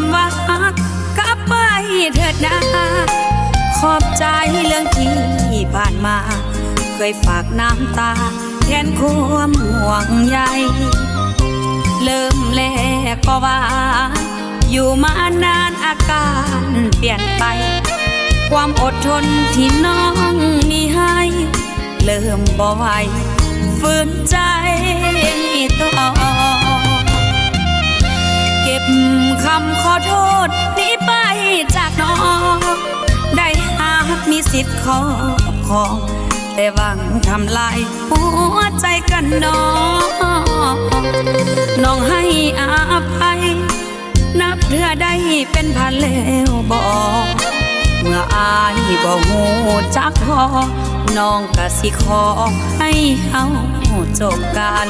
ำว่าฮักกลับไปเถิดนะ ขอบใจเรื่องที่ผ่านมา เคยฝากน้ำตา แทนความห่วงใยเริ่มแรกก็ว่า อยู่มานานอาการเปลี่ยนไป ความอดทนที่น้องมีให้ เริ่มบ่ไหวฝืนใจ บคำขอโทษนี้ไปจากน้อง ได้หากมีสิทธิ์ขอบของ แต่หวังทำลายหัวใจกันน้อง น้องให้อาภัย นับเพื่อได้เป็นพันแล้วบอกเมื่ออายบอกหูจักพอน้องก็สิขอให้เฮาจบกัน